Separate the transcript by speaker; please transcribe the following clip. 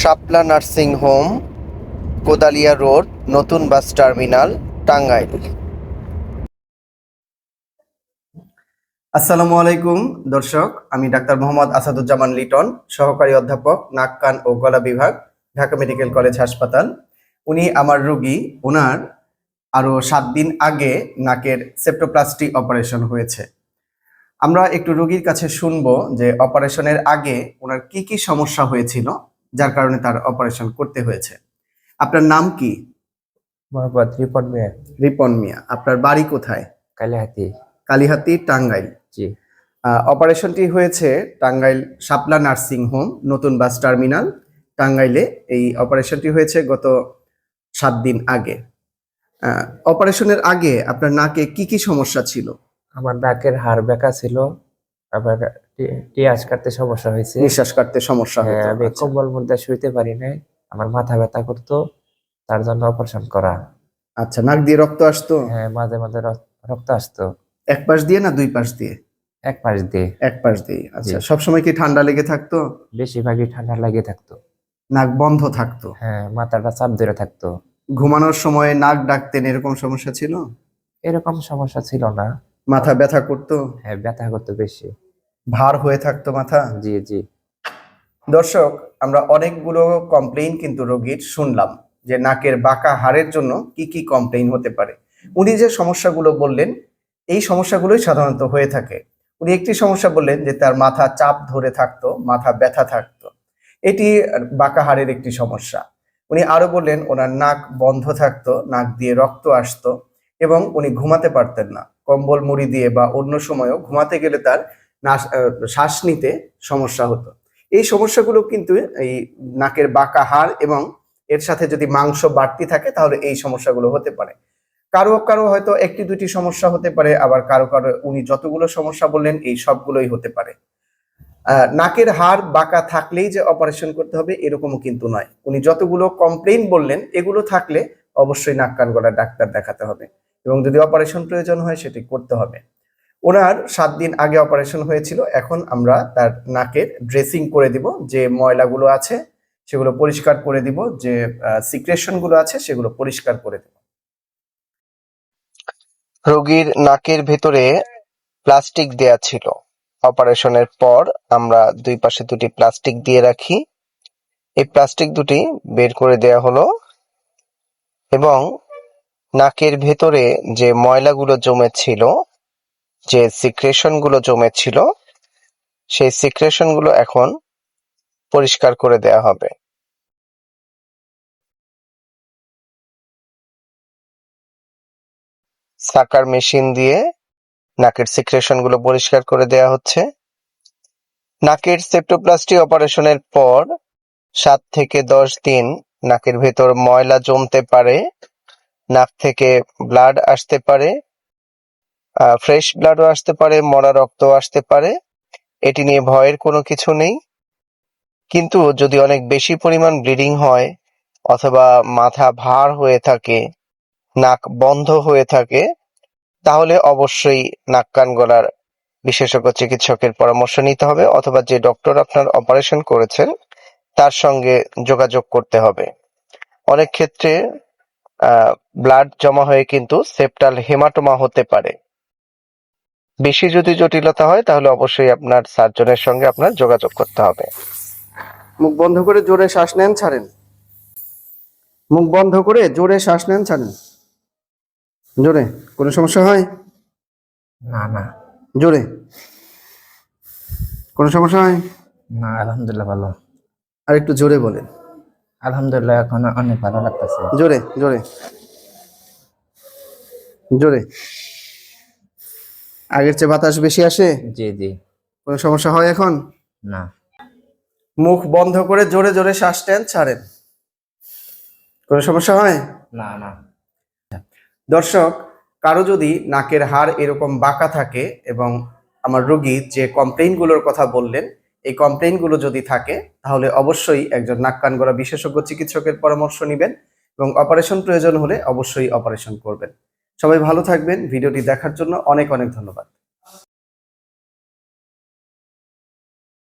Speaker 1: Shapla nursing home, Kodalia road, নতুন bus terminal, Tangail. আসসালামু আলাইকুম, দর্শক, আমি ডাক্তার মোহাম্মদ আসাদুজ্জামান লিটন, সহকারী অধ্যাপক, নাক, কান ও গলা বিভাগ, ঢাকা মেডিকেল কলেজ হাসপাতাল। উনি আমার রোগী ওনার আরও সাত দিন আগে নাকের সেপ্টোপ্লাস্টি অপারেশন হয়েছে। আমরা একটু রোগীর কাছে শুনব যে অপারেশনের আগে ওনার কি কি সমস্যা হয়েছিল যার কারণে তার অপারেশন করতে হয়েছে। আপনার নাম কি?
Speaker 2: মোহাম্মদ রিপন মিয়া।
Speaker 1: রিপন মিয়া। আপনার বাড়ি কোথায়?
Speaker 2: কালিহাতি।
Speaker 1: কালিহাতি টাঙ্গাইল।
Speaker 2: জি।
Speaker 1: অপারেশনটি হয়েছে টাঙ্গাইল শাপলা নার্সিং হোম নতুন বাস টার্মিনাল। টাঙ্গাইলে এই অপারেশনটি হয়েছে গত সাত দিন আগে। অপারেশনের আগে আপনার নাকে কি কি সমস্যা ছিল?
Speaker 2: আমার নাকের হাড় বেঁকা ছিল আবার টি- কাটতে সমস্যা হয়েছে।
Speaker 1: নিঃশ্বাস কাটতে সমস্যা
Speaker 2: হ্যাঁ, আমি। কম্বল মধ্যে শুইতে পারি নাই আমার মাথা ব্যথা করতো তার জন্য অপারেশন করা।
Speaker 1: আচ্ছা নাক দিয়ে রক্ত আসতো?
Speaker 2: হ্যাঁ মাঝে মাঝে রক- রক্ত আসতো।
Speaker 1: এক পাশ দিয়ে না দুই পাশ দিয়ে?
Speaker 2: এক পাশ দিয়ে।
Speaker 1: এক পাশ দিয়ে আচ্ছা
Speaker 2: জি।
Speaker 1: সবসময় কি ঠান্ডা লেগে থাকতো?
Speaker 2: বেশিরভাগই ঠান্ডা লেগে থাকতো।
Speaker 1: নাক বন্ধ থাকতো?
Speaker 2: হ্যাঁ মাথাটা চাপ ধরে থাকতো।
Speaker 1: ঘুমানোর সময় নাক ডাকতেন এরকম সমস্যা ছিল?
Speaker 2: এরকম সমস্যা ছিল না।
Speaker 1: মাথা ব্যথা করতো?
Speaker 2: হ্যাঁ ব্যথা করতো বেশি।
Speaker 1: ভার হয়ে থাকতো মাথা?
Speaker 2: জি জি।
Speaker 1: দর্শক আমরা অনেকগুলো কমপ্লেইন কিন্তু রোগীর শুনলাম যে নাকের বাঁকা হাড়ের জন্য কি কি কমপ্লেইন হতে পারে। উনি যে সমস্যাগুলো বললেন এই সমস্যাগুলোই সাধারণত হয়ে থাকে। উনি একটি সমস্যা বললেন যে তার মাথা চাপ ধরে থাকতো মাথা ব্যথা থাকতো। এটি বাঁকা হাড়ের একটি সমস্যা। উনি আরও বললেন ওনার নাক বন্ধ থাকতো নাক দিয়ে রক্ত আসতো এবং উনি ঘুমাতে পারতেন না। কম্বল মুড়ি দিয়ে বা অন্য সময়ও ঘুমাতে গেলে তার শ্বাস নিতে সমস্যা হতো। এই সমস্যাগুলো কিন্তু এই নাকের বাঁকা হাড় এবং এর সাথে যদি মাংস বাড়তি থাকে, তাহলে এই সমস্যাগুলো হতে পারে। কারও কারও হয়তো একটি দুটি সমস্যা হতে পারে, আবার কারও কারও, উনি যতগুলো সমস্যা বললেন, এই সবগুলোই হতে পারে। নাকের হাড় বাঁকা থাকলেই যে অপারেশন করতে হবে, এরকমও কিন্তু নয়। উনি যতগুলো কমপ্লেইন বললেন, এগুলো থাকলে অবশ্যই নাক কান গলার ডাক্তার দেখাতে হবে এবং যদি অপারেশন প্রয়োজন হয়, সেটি করতে হবে। ওনার সাত দিন আগে অপারেশন হয়েছিল। এখন আমরা তার নাকের ড্রেসিং করে দিব, যে ময়লাগুলো আছে সেগুলো পরিষ্কার করে দিব, যে সিক্রেশনগুলো আছে সেগুলো পরিষ্কার করে দিব। রোগীর নাকের ভেতরে প্লাস্টিক দেয়া ছিল। অপারেশনের পর আমরা দুই পাশে দুটি প্লাস্টিক দিয়ে রাখি। এই প্লাস্টিক দুটি বের করে দেয়া হলো এবং নাকের ভেতরে যে ময়লাগুলো জমেছিল যে সিক্রেশনগুলো জমেছিল, সেই সিক্রেশনগুলো এখন পরিষ্কার করে দেয়া হবে। সাকার মেশিন দিয়ে নাকের সিক্রেশনগুলো পরিষ্কার করে দেয়া হচ্ছে। নাকের সেপ্টোপ্লাস্টি অপারেশনের পর সাত থেকে দশ দিন নাকের ভেতর ময়লা জমতে পারে, নাক থেকে ব্লাড আসতে পারে ফ্রেশ ব্লাডও আসতে পারে, মরা রক্ত আসতে পারে। এটি নিয়ে ভয়ের কোনো কিছু নেই। কিন্তু যদি অনেক বেশি পরিমাণ ব্লিডিং হয় অথবা মাথা ভার হয়ে থাকে, নাক বন্ধ হয়ে থাকে, তাহলে অবশ্যই নাক কান গলার বিশেষজ্ঞ চিকিৎসকের পরামর্শ নিতে হবে অথবা যে ডক্টর আপনার অপারেশন করেছেন, তার সঙ্গে যোগাযোগ করতে হবে। অনেক ক্ষেত্রে ব্লাড জমা হয়ে কিন্তু সেপ্টাল হেমাটোমা হতে পারে। বেশি যদি জটিলতা হয় তাহলে অবশ্যই আপনার সার্জনের সঙ্গে আপনার যোগাযোগ করতে হবে। মুখ বন্ধ করে জোরে শ্বাস নেন ছাড়েন। মুখ বন্ধ করে জোরে শ্বাস নেন ছাড়েন। জোরে কোনো সমস্যা হয়?
Speaker 2: না না।
Speaker 1: জোরে। কোনো সমস্যা হয়?
Speaker 2: না আলহামদুলিল্লাহ ভালো।
Speaker 1: আর একটু জোরে বলেন।
Speaker 2: আলহামদুলিল্লাহ এখন অনেক ভালো লাগতেছে।
Speaker 1: জোরে জোরে। জোরে। আগের চেয়ে বাতাস বেশি আসে?
Speaker 2: জি জি।
Speaker 1: কোনো সমস্যা হয় এখন?
Speaker 2: না।
Speaker 1: মুখ বন্ধ করে জোরে জোরে শ্বাস নেন ছাড়েন। কোনো সমস্যা হয়?
Speaker 2: না না।
Speaker 1: দর্শক কারও যদি নাকের হাড় এরকম বাঁকা থাকে এবং আমার রোগী যে কমপ্লেইনগুলোর কথা বললেন এই কমপ্লেইনগুলো যদি থাকে তাহলে অবশ্যই একজন নাক কান গলা বিশেষজ্ঞ চিকিৎসকের পরামর্শ নেবেন এবং অপারেশন প্রয়োজন হলে অবশ্যই অপারেশন করবেন। সবাই ভালো থাকবেন। ভিডিওটি দেখার জন্য অনেক অনেক ধন্যবাদ।